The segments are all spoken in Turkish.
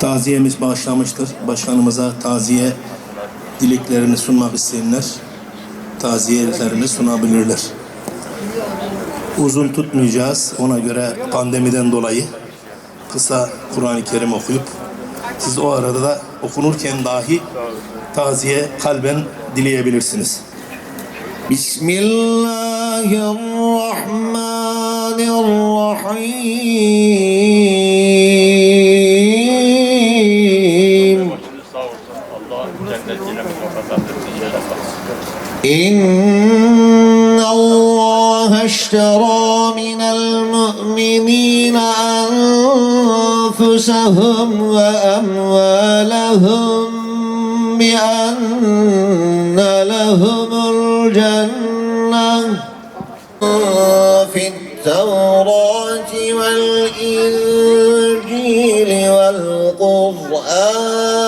Taziyemiz başlamıştır. Başkanımıza taziye dileklerini sunmak isteyenler taziyelerini sunabilirler. Uzun tutmayacağız. Ona göre pandemiden dolayı kısa Kur'an-ı Kerim okuyup siz o arada da okunurken dahi taziye kalben dileyebilirsiniz. Bismillahirrahmanirrahim. إن الله اشترى من المؤمنين أنفسهم وأموالهم بأن لهم الجنة في التوراة والإنجيل والقرآن.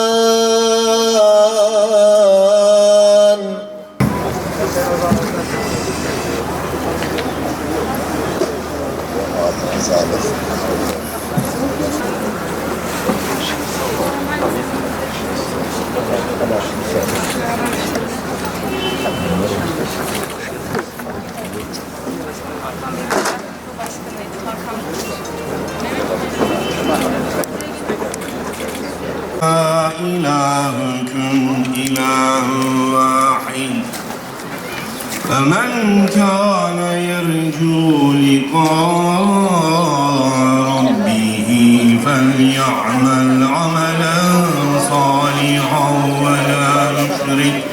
إلهكم إله واحد فمن كان يرجو لقاء ربه فليعمل عملا صالحا ولا يشرك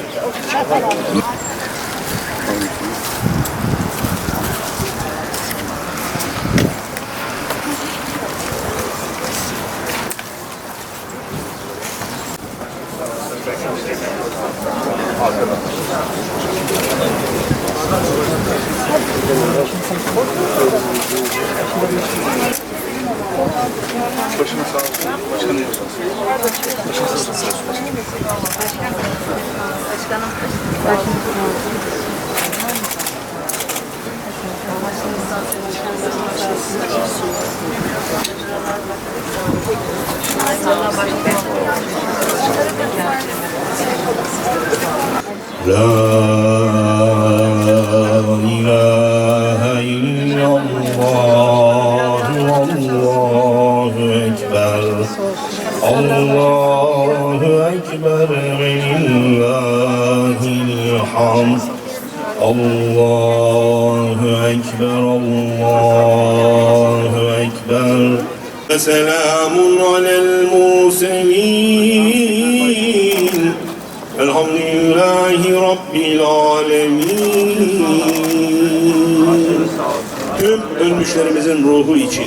Başına sağ olsun. Başkanım. Başına sağ olsun. Başkanım. Başkanım. Başkanım. سلام على المرسلين الحمد Elhamdülillahi Rabbil Alemin. Tüm ölmüşlerimizin ruhu için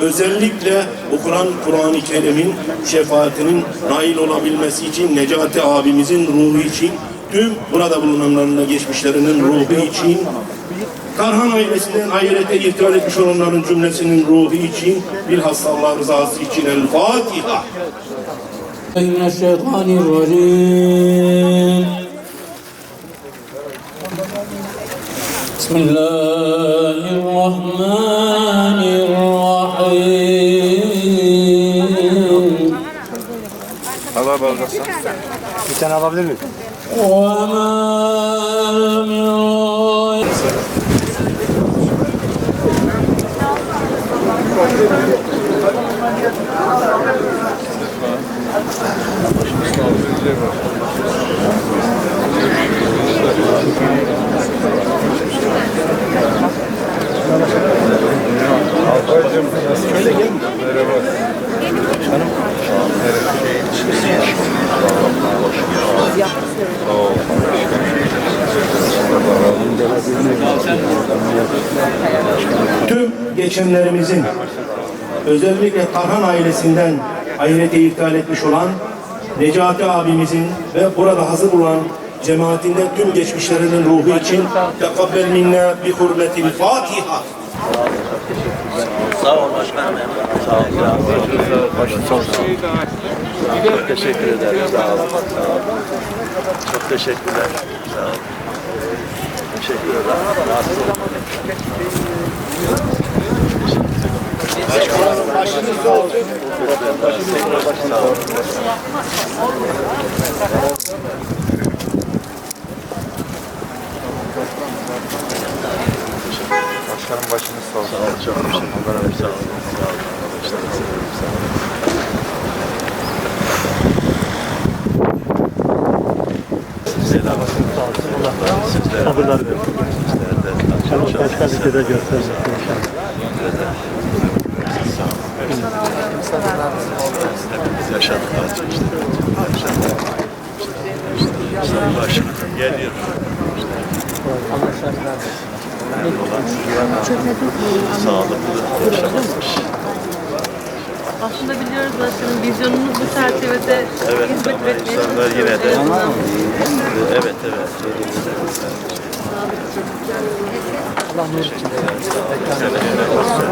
özellikle okunan Kur'an-ı Kerim'in şefaatinin nail olabilmesi için Necati abimizin ruhu için tüm burada bulunanların da geçmişlerinin ruhu için Karhan ailesinden ahirete irtihar etmiş olanların cümlesinin ruhu için bilhassa Allah rızası için El Fatiha. من الشيطان الرجيم بسم الله الرحمن الرحيم Allah bağlasın. Bir tane alabilir miyim? وما tüm geçenlerimizin özellikle Tarhan ailesinden ahirete iptal etmiş olan Necati abimizin ve burada hazır olan cemaatinde tüm geçmişlerinin ruhu için tekabbel minna bi hurmetil Fatiha. Sağ ol başkanım. Sağ ol. Sağ ol. Sağ olsun. Çok teşekkür ederim. Sağ ol. Sağ ol. Çok teşekkürler. Sağ ol. Teşekkür ederim. Rahatsız olma. Başkanım başınız sağ olsun. Sağ olun, çok teşekkür ederim. Sağ olun. Sağ olun. İşte sağ olun. Sizlere de sizlere de başka ülkede göstermek Yaşadık artık işte. Yaşadık. İşte başımız geliyor. Sağlıklı yaşamak. Aslında biliyoruz başkanım vizyonumuz bu çerçevede Evet, hizmet ama üretmeye insanlar yine de çalışıyoruz. evet evet. Allah nur için.